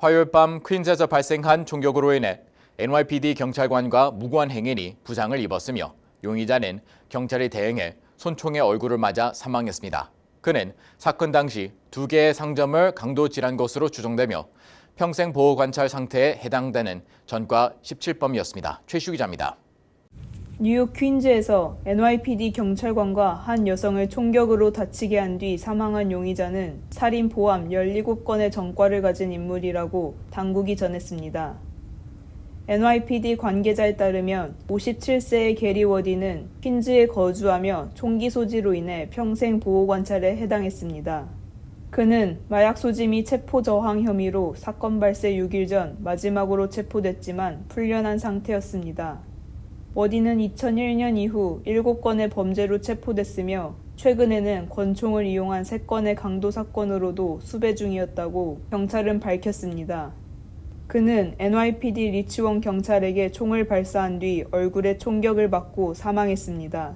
화요일 밤 퀸즈에서 발생한 총격으로 인해 NYPD 경찰관과 무고한 행인이 부상을 입었으며 용의자는 경찰이 대응해 손총에 얼굴을 맞아 사망했습니다. 그는 사건 당시 두 개의 상점을 강도 질한 것으로 추정되며 평생 보호 관찰 상태에 해당되는 전과 17범이었습니다. 최슈 기자입니다. 뉴욕 퀸즈에서 NYPD 경찰관과 한 여성을 총격으로 다치게 한 뒤 사망한 용의자는 살인 포함 17건의 전과를 가진 인물이라고 당국이 전했습니다. NYPD 관계자에 따르면 57세의 게리 워디는 퀸즈에 거주하며 총기 소지로 인해 평생 보호 관찰에 해당했습니다. 그는 마약 소지 및 체포 저항 혐의로 사건 발생 6일 전 마지막으로 체포됐지만 풀려난 상태였습니다. 워디는 2001년 이후 7건의 범죄로 체포됐으며 최근에는 권총을 이용한 3건의 강도 사건으로도 수배 중이었다고 경찰은 밝혔습니다. 그는 NYPD 리치원 경찰에게 총을 발사한 뒤 얼굴에 총격을 받고 사망했습니다.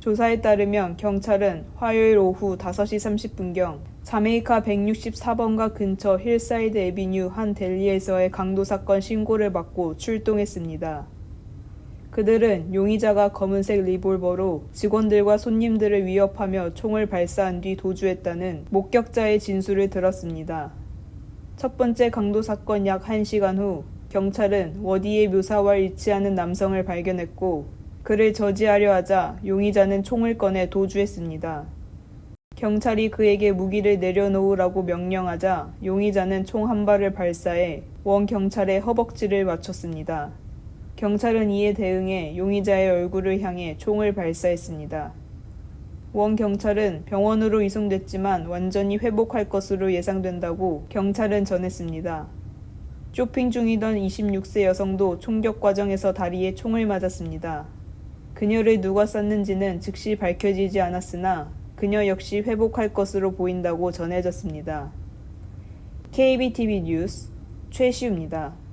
조사에 따르면 경찰은 화요일 오후 5시 30분경 자메이카 164번가 근처 힐사이드 에비뉴 한 델리에서의 강도 사건 신고를 받고 출동했습니다. 그들은 용의자가 검은색 리볼버로 직원들과 손님들을 위협하며 총을 발사한 뒤 도주했다는 목격자의 진술을 들었습니다. 첫 번째 강도 사건 약 1시간 후 경찰은 워디의 묘사와 일치하는 남성을 발견했고 그를 저지하려 하자 용의자는 총을 꺼내 도주했습니다. 경찰이 그에게 무기를 내려놓으라고 명령하자 용의자는 총 한 발을 발사해 원 경찰의 허벅지를 맞췄습니다. 경찰은 이에 대응해 용의자의 얼굴을 향해 총을 발사했습니다. 원 경찰은 병원으로 이송됐지만 완전히 회복할 것으로 예상된다고 경찰은 전했습니다. 쇼핑 중이던 26세 여성도 총격 과정에서 다리에 총을 맞았습니다. 그녀를 누가 쐈는지는 즉시 밝혀지지 않았으나 그녀 역시 회복할 것으로 보인다고 전해졌습니다. KBTV 뉴스 최시우입니다.